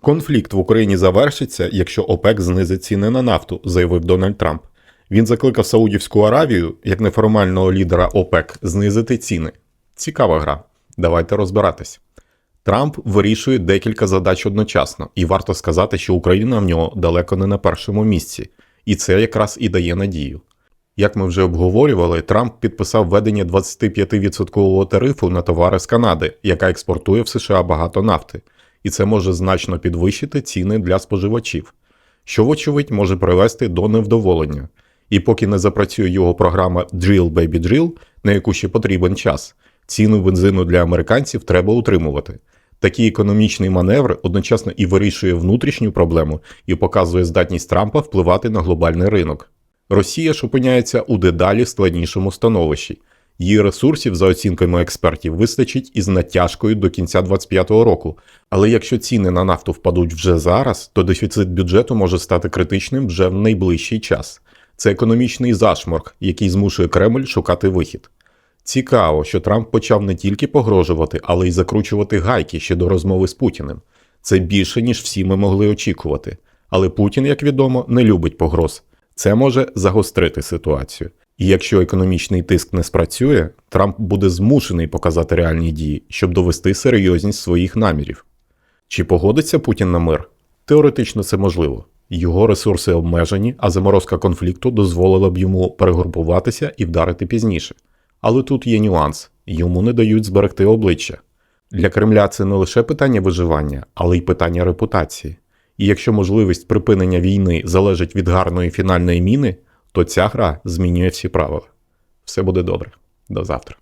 Конфлікт в Україні завершиться, якщо ОПЕК знизить ціни на нафту, заявив Дональд Трамп. Він закликав Саудівську Аравію, як неформального лідера ОПЕК, знизити ціни. Цікава гра. Давайте розбиратись. Трамп вирішує декілька задач одночасно, і варто сказати, що Україна в нього далеко не на першому місці, і це якраз і дає надію. Як ми вже обговорювали, Трамп підписав введення 25% тарифу на товари з Канади, яка експортує в США багато нафти, і це може значно підвищити ціни для споживачів, що, вочевидь, може привести до невдоволення. І поки не запрацює його програма Drill Baby Drill, на яку ще потрібен час, ціну бензину для американців треба утримувати. Такий економічний маневр одночасно і вирішує внутрішню проблему і показує здатність Трампа впливати на глобальний ринок. Росія ж опиняється у дедалі складнішому становищі. Її ресурсів, за оцінками експертів, вистачить із натяжкою до кінця 2025 року. Але якщо ціни на нафту впадуть вже зараз, то дефіцит бюджету може стати критичним вже в найближчий час. Це економічний зашморг, який змушує Кремль шукати вихід. Цікаво, що Трамп почав не тільки погрожувати, але й закручувати гайки ще до розмови з Путіним. Це більше, ніж всі ми могли очікувати. Але Путін, як відомо, не любить погроз. Це може загострити ситуацію. І якщо економічний тиск не спрацює, Трамп буде змушений показати реальні дії, щоб довести серйозність своїх намірів. Чи погодиться Путін на мир? Теоретично це можливо. Його ресурси обмежені, а заморозка конфлікту дозволила б йому перегрупуватися і вдарити пізніше. Але тут є нюанс йому не дають зберегти обличчя. Для Кремля це не лише питання виживання, але й питання репутації. І якщо можливість припинення війни залежить від гарної фінальної міни, то ця гра змінює всі правила. Все буде добре. До завтра.